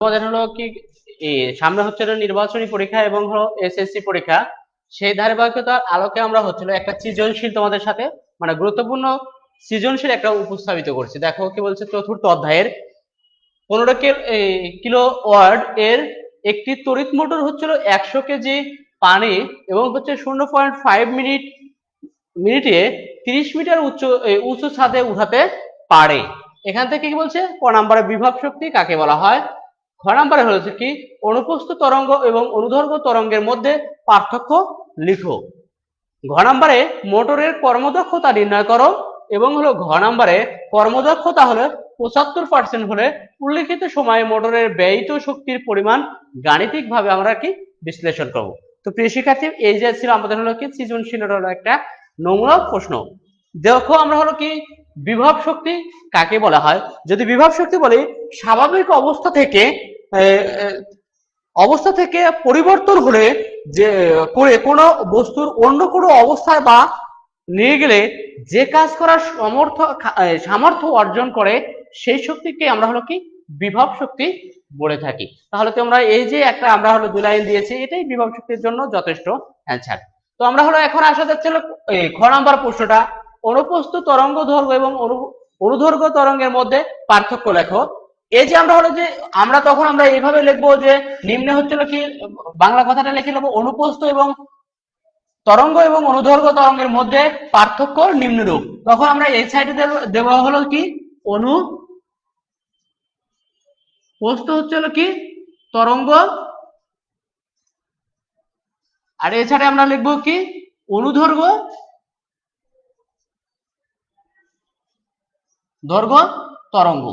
হলো কি সামনে হচ্ছে নির্বাচনী পরীক্ষা এবং হলো এসএসসি পরীক্ষা। সেই ধারাবাহিকতার আলোকে আমরা হচ্ছিল একটা সৃজনশীল তোমাদের সাথে মানে গুরুত্বপূর্ণ সৃজনশীল একটা উপস্থাপিত করছি। দেখো কি বলছে চতুর্থ অধ্যায়ের। পনেরো কিলো ওয়ার্ড এর একটি তড়িৎ মোটর হচ্ছিল একশো কেজি পানি এবং হচ্ছে শূন্য পয়েন্ট ফাইভ মিনিট, মিনিটে তিরিশ মিটার উচ্চ উঁচু ছাদে উঠাতে পারে। এখান থেকে কি বলছে? ক নাম্বারে বিভব শক্তি কাকে বলা হয়? খ নাম্বারে হচ্ছে কি, অনুপস্থ তরঙ্গ এবং অনুদৈর্ঘ্য তরঙ্গের মধ্যে পার্থক্য লিখো। ঘ নাম্বারে মোটরের কর্মদক্ষতা নির্ণয় করো এবং হলো ঘ নাম্বারে কর্মদক্ষতা হলে পঁচাত্তর পার্সেন্ট হলে উল্লেখিত সময়ে মোটরের ব্যয়িত শক্তির পরিমাণ গাণিতিকভাবে আমরা কি বিশ্লেষণ করব। তো প্রিয় শিক্ষার্থী, এই যে ছিল আমাদের হলো কি সৃজনশীলতার হলো একটা নমুনা প্রশ্ন। দেখো আমরা হলো কি বিভব শক্তি কাকে বলা হয়? যদি বিভব শক্তি বলি, স্বাভাবিক অবস্থা থেকে অবস্থা থেকে পরিবর্তন হলে যে, করে কোনো বস্তুর অন্য কোনো অবস্থায় বা নিয়ে গেলে যে কাজ করার সমর্থ সামর্থ্য অর্জন করে, সেই শক্তিকে আমরা হলো কি? বিভব শক্তি বলে থাকি। তাহলে তোমরা এই যে একটা আমরা হলো দু লাইন দিয়েছি, এটাই বিভব শক্তির জন্য যথেষ্ট অ্যান্সার তো আমরা হলো এখন আসা যাচ্ছে হলো খ নাম্বার প্রশ্নটা। অনুপস্থ তরঙ্গ দৈর্ঘ্য এবং অনু- অনুদৈর্ঘ্য তরঙ্গের মধ্যে পার্থক্য লেখো। এই যে আমরা হলো যে, আমরা তখন আমরা এইভাবে লিখব যে, নিম্নে হচ্ছিল কি, বাংলা কথাটা লিখে নেব, অনুপস্থ এবং তরঙ্গ এবং অনুদৈর্ঘ্য তরঙ্গের মধ্যে পার্থক্য নিম্নরূপ। তখন আমরা এই সাইডে দেওয়া হলো কি? অনু পোস্ত হচ্ছে কি? তরঙ্গ। আর সাইডে আমরা লিখব কি? অনুদৈর্ঘ্য দৈর্ঘ্য তরঙ্গ।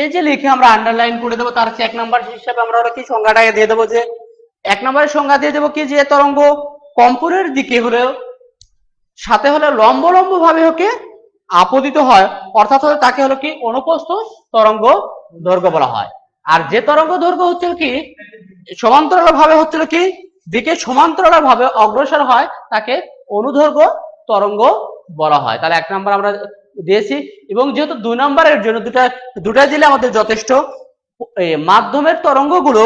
এই যে লিখে আমরা আন্ডারলাইন করে দেবো, তার এক নাম্বার হিসাবে আমরা ওরা কি সংজ্ঞাটাকে দিয়ে দেবো যে, এক নম্বরের সংজ্ঞা দিয়ে দেবো কি, যে তরঙ্গ কম্পনের দিকে হলেও সাথে হলে লম্ব লম্ব ভাবে ওকে আপতিত হয়, অর্থাৎ হলো তাকে হলো কি, অনুপস্থ তরঙ্গ দৈর্ঘ্য বলা হয়। আর যে তরঙ্গ দৈর্ঘ্য হচ্ছে কি সমান্তরাল ভাবে হচ্ছিল কি, দিকে সমান্তরাল ভাবে অগ্রসর হয়, তাকে অনুদৈর্ঘ্য তরঙ্গ বলা হয়। তাহলে এক নম্বর আমরা দিয়েছি। এবং যেহেতু দুই নম্বরের জন্য দুটা দুটা দিলে আমাদের যথেষ্ট মাধ্যমের তরঙ্গগুলো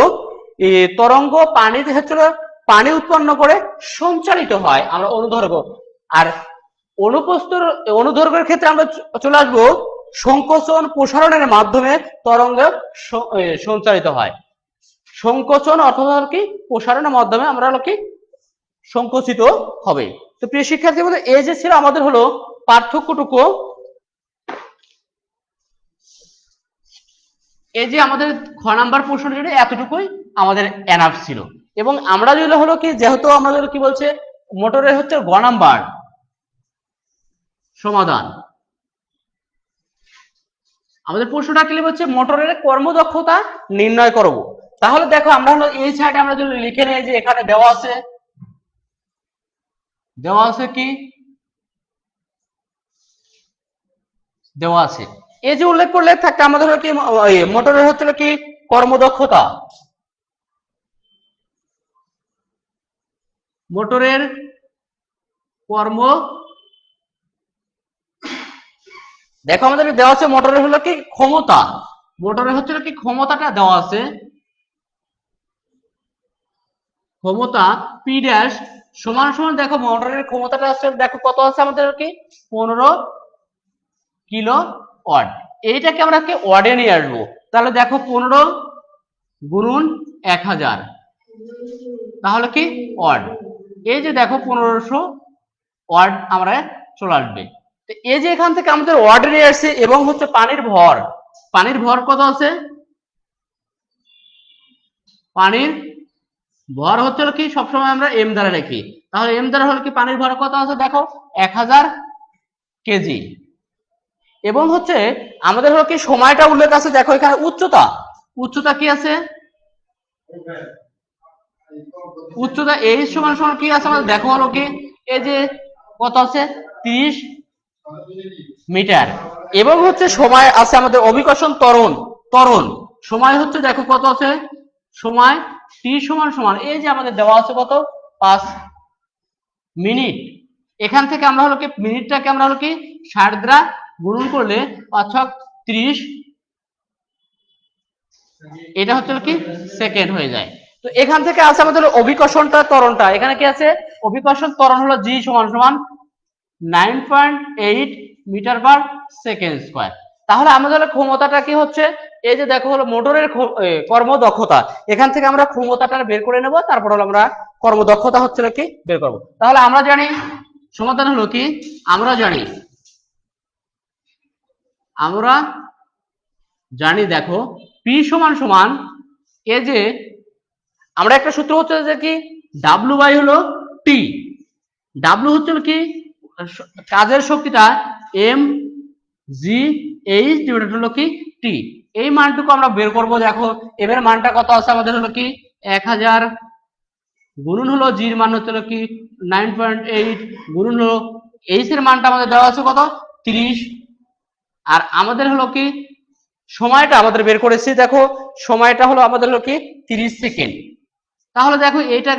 তরঙ্গ পানিতে হচ্ছিল পানি উৎপন্ন করে সঞ্চালিত হয় আমরা অনুদৈর্ঘ্য আর অনুপস্থর অনুদৈর্ঘ্যের ক্ষেত্রে আমরা চলে আসব, সংকোচন প্রসারণের মাধ্যমে তরঙ্গ সঞ্চালিত হয়। সংকোচন অর্থাৎ কি? প্রসারণের মাধ্যমে আমরা কি? সংকুচিত হবে। তো প্রিয় শিক্ষার্থী বলে এই যে ছিল আমাদের হলো পার্থক্যটুকু এই যে আমাদের খ নাম্বার প্রশ্ন জন্য এতটুকুই আমাদের এনাফ ছিল। এবং আমরা যেগুলো হলো কি, যেহেতু আমাদের কি বলছে, মোটরের হচ্ছে গ নাম্বার। সমাধান। আমাদের প্রশ্নটা কি হচ্ছে, মোটরের কর্মদক্ষতা নির্ণয় করব। তাহলে দেখো, আমরা হলো এই সাইডে আমরা যদি লিখে নিই, যে এখানে দেওয়া আছে। দেওয়া আছে কি? দেওয়া আছে। এই যে উল্লেখ করলে থাকতে আমাদের হলো কি মোটরের হচ্ছিল কি কর্মদক্ষতা। মোটরের কর্ম দেখো আমাদের দেওয়া আছে মোটরের হলো কি ক্ষমতা। মোটরের হচ্ছে কি ক্ষমতাটা দেওয়া আছে। ক্ষমতা পি ড্যাশ সমান সমান দেখো মোটরের ক্ষমতাটা আছে দেখো কত আছে আমাদের কি? পনেরো কিলো ওয়াট এইটাকে আমরা ওয়ার্ডে নিয়ে আসব তাহলে দেখো পনেরো গুণন এক হাজার। তাহলে কি ওয়ার্ড এই যে দেখো পনেরোশো ওয়ার্ড আমরা চলে আসবে। তো এই যে এখান থেকে আমাদের ওয়ার্ডে নিয়ে আসছে এবং হচ্ছে পানির ভর। পানির ভর কত আছে? পানির ভর হচ্ছে কি? সবসময় আমরা এম দ্বারা লিখি। তাহলে এম দ্বারা হলো কি? পানির ভর কত আছে? দেখো, এক হাজার কেজি। এবং হচ্ছে আমাদের হলো কি সময়টা উল্লেখ আছে, দেখো এখানে উচ্চতা। উচ্চতা কি আছে? উচ্চতা এই সমান সমান কি আছে আমাদের? দেখো হলো কি, এই যে কত আছে? তিরিশ মিটার। এবং হচ্ছে সময় আছে আমাদের অভিকর্ষণ তরণ তরণ সময় হচ্ছে দেখো কত আছে? সময় টি সমান সমান, এই যে আমাদের দেওয়া আছে কত? পাঁচ মিনিট। এখান থেকে আমরা হলো কি, মিনিটটাকে আমরা হলো কি ষাট দ্বারা গুণন করলে পাঁচ ত্রিশ। এটা হচ্ছে কি? সেকেন্ড হয়ে যায়। তো এখান থেকে আছে আমাদের অভিকর্ষণটা ত্বরণটা। এখানে কি আছে? অভিকর্ষণ ত্বরণ হলো জি সমান সমান nine point eight metre per second square তাহলে আমাদের ক্ষমতাটা কি হচ্ছে? এই যে দেখো হলো মোটরের ক্ষ- কর্মদক্ষতা। এখান থেকে আমরা ক্ষমতাটা বের করে নেব, তারপর হলো আমরা কর্মদক্ষতা হচ্ছে কি? বের করব। তাহলে আমরা জানি, সমাধান হলো কি? আমরা জানি আমরা জানি দেখো পি সমান সমান এ যে আমরা একটা সূত্র হচ্ছে যে কি? ডাব্লু বাই হলো টি ডাব্লু হচ্ছে কি? কাজের শক্তিটা এম জি এইচ ডিভাইডেড হলো কি টি এই মানটুকু আমরা বের করব, দেখো। এম এর মানটা কত আছে? আমাদের হলো কি? এক হাজার। গুণন হলো জির মান হচ্ছে কি? নাইন পয়েন্ট এইট গুণন হলো এইচ এর মানটা আমাদের দেওয়া আছে কত? তিরিশ। আর আমাদের হলো কি, সময়টা আমাদের বের করেছি, দেখো, সময়টা হলো আমাদের হলো কি, তিরিশ সেকেন্ড। তাহলে দেখো, এইটা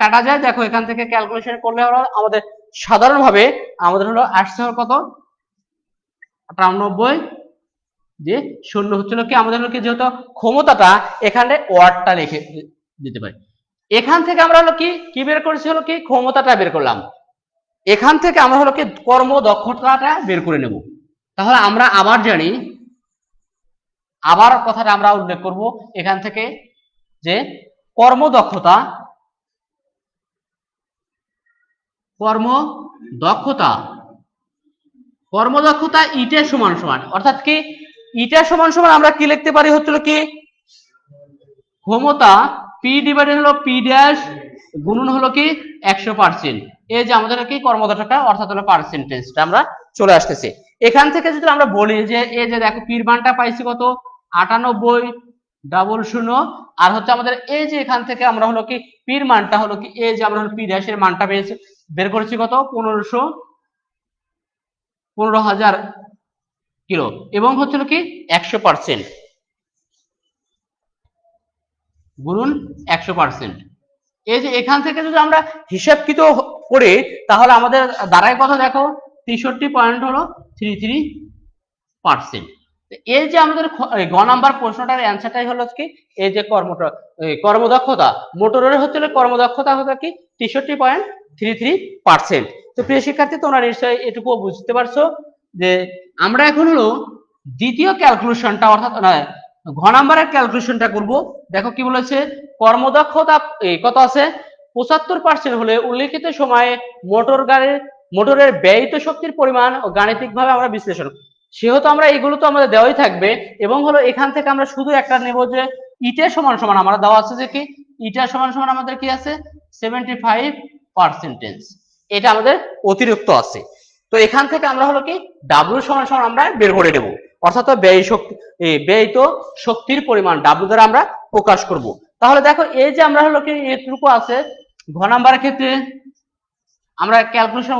কাটা যায়? দেখো, এখান থেকে ক্যালকুলেশন করলে হলো আমাদের সাধারণভাবে আমাদের হলো আসছে হলো কত? আটানব্বই, যে শূন্য হচ্ছিল কি, আমাদের হলো কি যেহেতু ক্ষমতাটা এখানে ওয়ার্ডটা লিখে দিতে পারি। এখান থেকে আমরা হলো কি কি বের করেছি হলো কি, ক্ষমতাটা বের করলাম। এখান থেকে আমরা হলো কি কর্মদক্ষতাটা বের করে নেব। তাহলে আমরা আবার জানি, আবার কথাটা আমরা উল্লেখ করব এখান থেকে যে কর্মদক্ষতা কর্ম দক্ষতা কর্মদক্ষতা ইটের সমান সমান, অর্থাৎ কি? ইটের সমান সমান আমরা কি লিখতে পারি? হচ্ছিল কি? ক্ষমতা পি ডিভাইডেড হলো পি ড্যাশ গুণন হলো কি? একশো পার্সেন্ট এই যে আমাদের কি কর্মদক্ষতা, অর্থাৎ হলো পার্সেন্টেজটা আমরা চলে আসতেছে। এখান থেকে যদি আমরা বলি যে, এই যে দেখো পির মানটা পাইছি কত? আটানব্বই ডাবল শূন্য। আর হচ্ছে আমাদের এই যে এখান থেকে আমরা হলো কি, পীর মানটা হলো কি, এই যে আমরা হলো পি ড্যাশের মানটা পেয়েছি, বের করেছি কত? পনেরোশো, পনেরো হাজার কিলো। এবং হচ্ছিল কি, একশো পার্সেন্ট গুণন একশো পার্সেন্ট এই যে এখান থেকে যদি আমরা হিসাবকৃত করে, তাহলে আমাদের দাঁড়ায় কথা দেখো? তেষট্টি পয়েন্ট হলো থ্রি থ্রি পার্সেন্ট এই যে আমাদের গ নাম্বার প্রশ্নটার অ্যান্সারটাই হলো কি? এই যে কর্মটা কর্মদক্ষতা, মোটরের হচ্ছে কর্মদক্ষতা হতো কি? তেষট্টি পয়েন্ট থ্রি থ্রি পার্সেন্ট তো প্রিয় শিক্ষার্থী, তোমরা নিশ্চয়ই এটুকু বুঝতে পারছ যে আমরা এখন হলো দ্বিতীয় ক্যালকুলেশনটা অর্থাৎ ঘ নাম্বারের ক্যালকুলেশনটা করব। দেখো কি বলেছে? কর্মদক্ষতা কত আছে? পঁচাত্তর পার্সেন্ট হলে উল্লেখিত সময়ে মোটর গাড়ির মোটরের ব্যয়িত শক্তির পরিমাণ ও গাণিতিকভাবে আমরা বিশ্লেষণ সেহেতু আমরা এগুলো তো আমাদের দেওয়াই থাকবে এবং হলো এখান থেকে আমরা শুধু একটা নেব যে ইটের সমান সমান, আমরা দেওয়া আছে যে কি? ইটা সমান সমান আমাদের কি আছে? সেভেন্টি ফাইভ পার্সেন্টেজ এটা আমাদের অতিরিক্ত আছে। তো এখান থেকে আমরা হলো কি? ডাব্লু সমান সমান আমরা বের করে নেব। অর্থাৎ ব্যয় শক্তি ব্যয়িত শক্তির পরিমাণ ডাব্লু দ্বারা আমরা প্রকাশ করব। তাহলে দেখো, এই যে আমরা হলো কি এতটুকু আছে। ঘ নাম্বারের ক্ষেত্রে আমরা ক্যালকুলেশন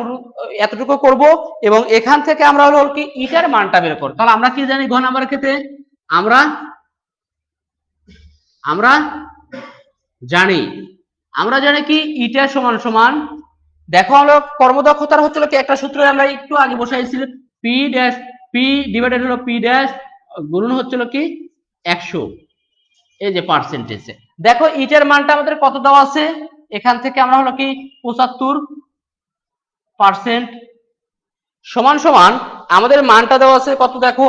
এতটুকু করব এবং এখান থেকে আমরা হলো কি ইটার মানটা বের করব। তাহলে আমরা কি জানি ঘন নাম্বারের ক্ষেত্রে? আমরা আমরা জানি আমরা জানি কি ইটার সমান সমান, দেখো হলো কর্মদক্ষতার হচ্ছিল কি একটা সূত্র, আমরা একটু আগে বসাইছিল পি ড্যাশ পি ডিভাইডেড হলো পি ড্যাশ গুণন হচ্ছিল কি একশো। এই যে পার্সেন্টেজে দেখো ইটার মানটা আমাদের কত দেওয়া আছে? এখান থেকে আমরা হলো কি পঁচাত্তর পার্সেন্ট সমান সমান আমাদের মানটা দেওয়া আছে কত দেখো?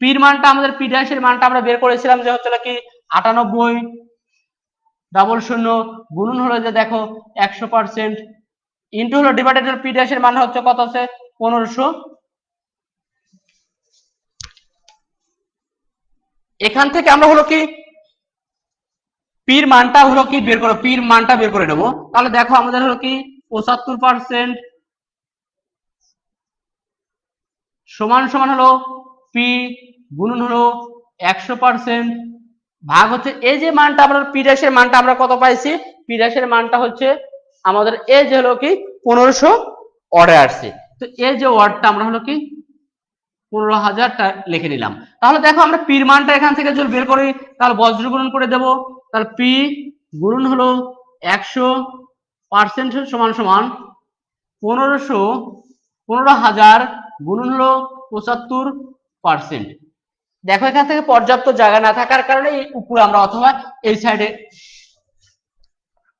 পির মানটা আমাদের পি মানটা আমরা বের করেছিলাম, যে হচ্ছে নাকি আটানব্বই ডাবল শূন্য, গুণন হলো যে দেখো একশো পার্সেন্ট ইন্টু হলো ডিভাইডেড পি মান হচ্ছে কত আছে? পনেরোশো। এখান থেকে আমরা হলো কি? পির মানটা হলো কি? বের করো পির মানটা বের করে নেব। তাহলে দেখো আমাদের হলো কি? পঁচাত্তর পার্সেন্ট সমান সমান হলো পি গুণন হলো একশো পার্সেন্ট ভাগ হচ্ছে এই যে মানটা আমরা পি ড্যাশের মানটা আমরা কত পাইছি? পি ড্যাশের মানটা হচ্ছে আমাদের এ যে হলো কি পনেরোশো অর্ডে আসছে। তো এই যে ওয়ার্ডটা আমরা হলো কি পনেরো হাজারটা লিখে নিলাম। তাহলে দেখো আমরা পির মানটা এখান থেকে যদি বের করি, তাহলে বজ্র গুণন করে দেব। তাহলে পি গুণন হলো একশো পার্সেন্ট সমান সমান পনেরোশো, পনেরো হাজার গুণন হলো পঁচাত্তর পার্সেন্ট। দেখো এখান থেকে পর্যাপ্ত জায়গা না থাকার কারণে এই উপরে আমরা অথবা এই সাইডে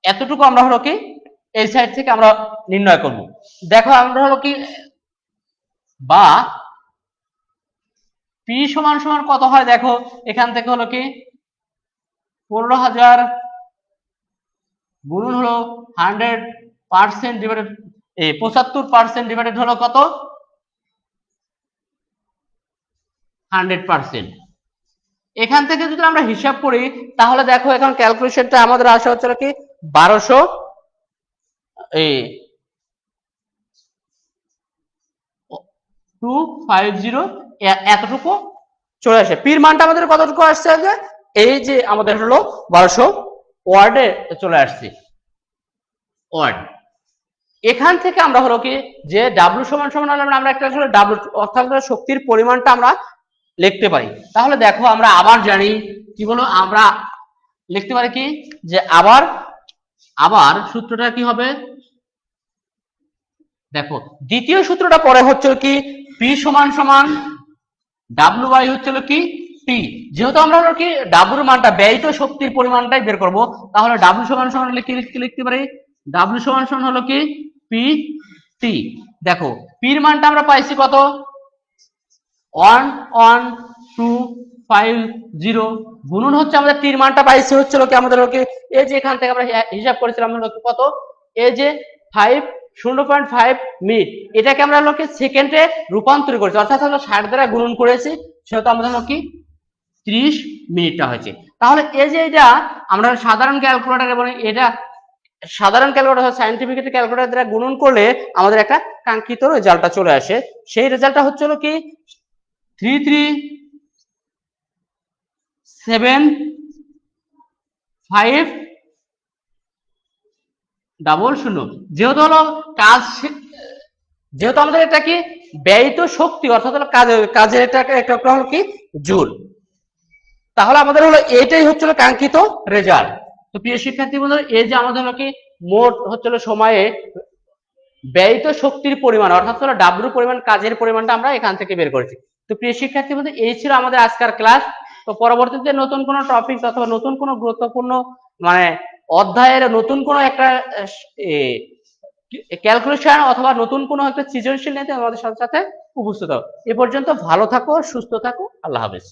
এতটুকু আমরা হলো কি এই সাইড থেকে আমরা নির্ণয় করব। দেখো আমরা হলো কি বা পি সমান সমান কত হয় দেখো? এখান থেকে হলো কি পনেরো হাজার গুণন হলো হান্ড্রেড পার্সেন্ট ডিভাইডেড এই পঁচাত্তর পার্সেন্ট ডিভাইডেড হলো কত? হান্ড্রেড পার্সেন্ট এখান থেকে যদি আমরা হিসাব করি, তাহলে দেখো এখন ক্যালকুলেশনটা আমাদের আসা হচ্ছে কি বারোশো, এই টু ফাইভ জিরো এতটুকু চলে আসে। পির মানটা আমাদের কতটুকু আসছে আগে? এই যে আমাদের হলো বারোশো। ওয়ার্ডে চলে আসছি। ওয়ার্ড। এখান থেকে আমরা হলো কি, যে ডাব্লু সমান সমান হলে আমরা একটা আসলে ডাব্লু অর্থাৎ শক্তির পরিমাণটা আমরা লিখতে পারি। তাহলে দেখো আমরা আবার জানি, কি বলো? আমরা লিখতে পারি কি? যে আবার আবার সূত্রটা কি হবে? দেখো, দ্বিতীয় সূত্রটা পরে হচ্ছে কি পি সমান সমান ডাব্লু বাই হচ্ছিল কি? টি যেহেতু আমরা হলো কি ডাব্লুর মানটা ব্যয়িত শক্তির পরিমাণটাই বের করব, তাহলে ডাব্লু সমান সমান হলে কি লিখতে পারি? ডাব্লু সমান সমান হলো কি? পি টি দেখো পির মানটা আমরা পাইছি কত? One one two five zero গুণন হচ্ছে আমাদের তীর মানটা পাইছি হচ্ছিল কি আমাদের হলো কি? এই যে এখান থেকে আমরা হিসাব করেছিলাম হলো কি কত? এই যে ফাইভ শূন্য পয়েন্ট ফাইভ মিনিট এটাকে আমরা হলো কি সেকেন্ডে রূপান্তর করেছি, অর্থাৎ হলো ষাট দ্বারা গুণন করেছি, সেহেতু আমাদের কি? ত্রিশ মিনিটটা হয়েছে। তাহলে এই যে এটা, আমরা সাধারণ ক্যালকুলেটার এবং এটা সাধারণ ক্যালকুলেটর সাইন্টিফিক ক্যালকুলেটর দ্বারা গুণন করলে আমাদের একটা কাঙ্ক্ষিত রেজাল্টটা চলে আসে। সেই রেজাল্টটা হচ্ছে হলো কি? Three three seven five double শূন্য। যেহেতু হলো কাজ যেহেতু আমাদের এটা কি ব্যয়িত শক্তি, অর্থাৎ হলো কাজের কাজের এটা একটা হলো কি? জুল। তাহলে আমাদের হলো এটাই হচ্ছিল কাঙ্ক্ষিত রেজাল্ট তো প্রিয় শিক্ষার্থী বন্ধু এই যে আমাদের হলো কি, মোট হচ্ছিল সময়ে ব্যয়িত শক্তির পরিমাণ, অর্থাৎ হলো ডাব্লুর পরিমাণ, কাজের পরিমাণটা আমরা এখান থেকে বের করেছি। তো প্রিয় শিক্ষার্থী বন্ধু, এই ছিল আমাদের আজকের ক্লাস তো পরবর্তীতে নতুন কোনো টপিক অথবা নতুন কোনো গুরুত্বপূর্ণ মানে অধ্যায়ের নতুন কোনো একটা ক্যালকুলেশন অথবা নতুন কোনো একটা সৃজনশীল নিয়ে আমাদের সাথে সাথে উপস্থিত হও। এ পর্যন্ত ভালো থাকো, সুস্থ থাকো, আল্লাহ হাফেজ।